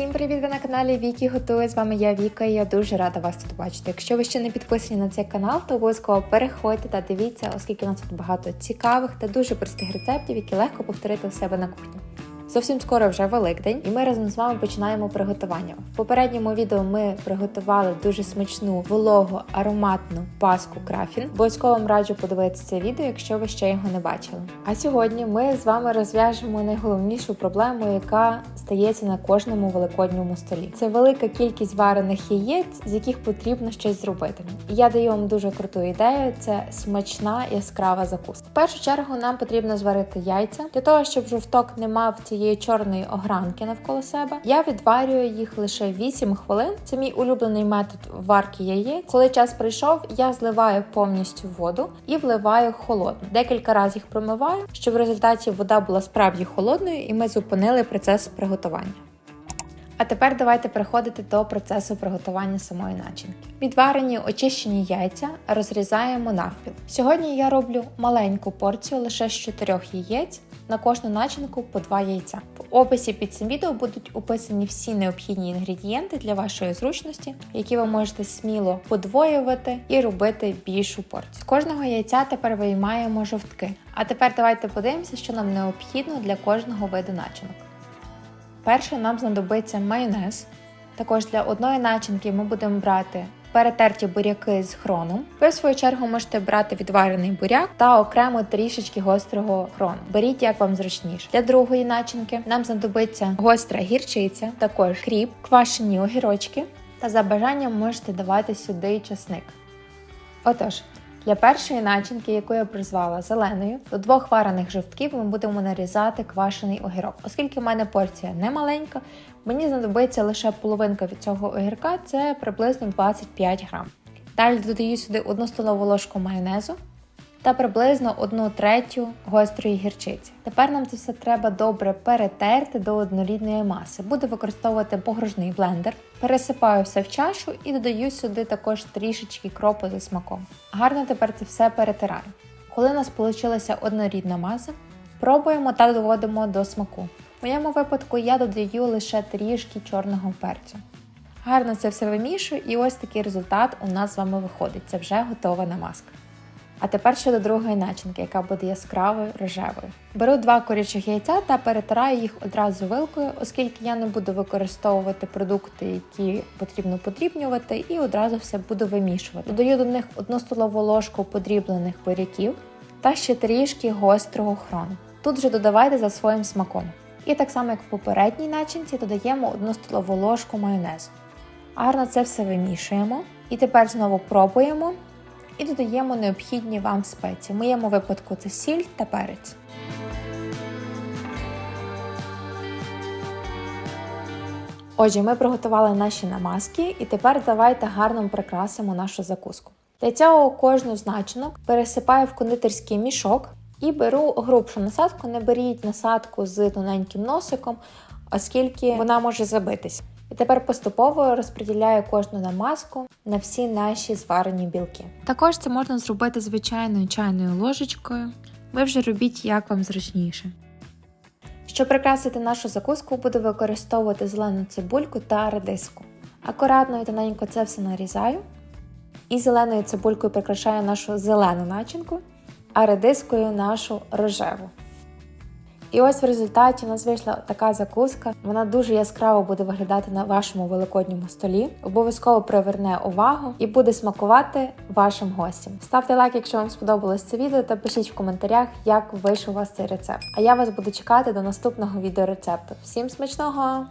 Всім привіт! Ви на каналі Вікі Готує. З вами я Віка і я дуже рада вас тут бачити. Якщо ви ще не підписані на цей канал, то обов'язково переходьте та дивіться, оскільки у нас тут багато цікавих та дуже простих рецептів, які легко повторити у себе на кухні. Зовсім скоро вже Великдень, і ми разом з вами починаємо приготування. В попередньому відео ми приготували дуже смачну, вологу, ароматну паску крафін. Обов'язково вам раджу подивитися це відео, якщо ви ще його не бачили. А сьогодні ми з вами розв'яжемо найголовнішу проблему, яка стається на кожному великодньому столі. Це велика кількість варених яєць, з яких потрібно щось зробити. І я даю вам дуже круту ідею. Це смачна яскрава закуска. В першу чергу нам потрібно зварити яйця для того, щоб жовток не мав цієї чорної огранки навколо себе. Я відварюю їх лише 8 хвилин. Це мій улюблений метод варки яєць. Коли час прийшов, я зливаю повністю воду і вливаю холодну. Декілька разів їх промиваю, щоб в результаті вода була справді холодною, і ми зупинили процес приготування. А тепер давайте переходити до процесу приготування самої начинки. Відварені очищені яйця розрізаємо навпіл. Сьогодні я роблю маленьку порцію лише з 4 яєць. На кожну начинку по 2 яйця. В описі під цим відео будуть описані всі необхідні інгредієнти для вашої зручності, які ви можете сміло подвоювати і робити більшу порцію. Кожного яйця тепер виймаємо жовтки. А тепер давайте подивимося, що нам необхідно для кожного виду начинок. Перше нам знадобиться майонез. Також для одної начинки ми будемо брати перетерті буряки з хроном. Ви, в свою чергу, можете брати відварений буряк та окремо трішечки гострого хрону. Беріть як вам зручніше. Для другої начинки нам знадобиться гостра гірчиця, також хріб, квашені огірочки. Та за бажанням можете давати сюди часник. Отож, для першої начинки, яку я призвала зеленою, до двох варених жовтків ми будемо нарізати квашений огірок. Оскільки в мене порція не маленька, мені знадобиться лише половинка від цього огірка, це приблизно 25 грам. Далі додаю сюди 1 столову ложку майонезу та приблизно 1 третю гострої гірчиці. Тепер нам це все треба добре перетерти до однорідної маси. Буду використовувати погружний блендер, пересипаю все в чашу і додаю сюди також трішечки кропу за смаком. Гарно тепер це все перетираю. Коли у нас вийшла однорідна маса, пробуємо та доводимо до смаку. В моєму випадку я додаю лише трішки чорного перцю. Гарно це все вимішую, і ось такий результат у нас з вами виходить. Це вже готова намазка. А тепер щодо другої начинки, яка буде яскравою рожевою. Беру два корячих яйця та перетираю їх одразу вилкою, оскільки я не буду використовувати продукти, які потрібно подрібнювати, і одразу все буду вимішувати. Додаю до них одну столову ложку подріблених буряків та ще трішки гострого хрону. Тут вже додавайте за своїм смаком. І так само, як в попередній начинці, додаємо одну столову ложку майонезу. Гарно це все вимішуємо. І тепер знову пробуємо і додаємо необхідні вам спеції. В моєму випадку це сіль та перець. Отже, ми приготували наші намазки, і тепер давайте гарно прикрасимо нашу закуску. Для цього кожну з начинок пересипаю в кондитерський мішок і беру грубшу насадку. Не беріть насадку з тоненьким носиком, оскільки вона може забитися. І тепер поступово розподіляю кожну намазку на всі наші зварені білки. Також це можна зробити звичайною чайною ложечкою. Ви вже робіть як вам зручніше. Щоб прикрасити нашу закуску, буду використовувати зелену цибульку та редиску. Акуратно і тоненько це все нарізаю. І зеленою цибулькою прикрашаю нашу зелену начинку, а редискою нашу рожеву. І ось в результаті у нас вийшла така закуска. Вона дуже яскраво буде виглядати на вашому великодньому столі. Обов'язково приверне увагу і буде смакувати вашим гостям. Ставте лайк, якщо вам сподобалось це відео, та пишіть в коментарях, як вийшов у вас цей рецепт. А я вас буду чекати до наступного відеорецепту. Всім смачного!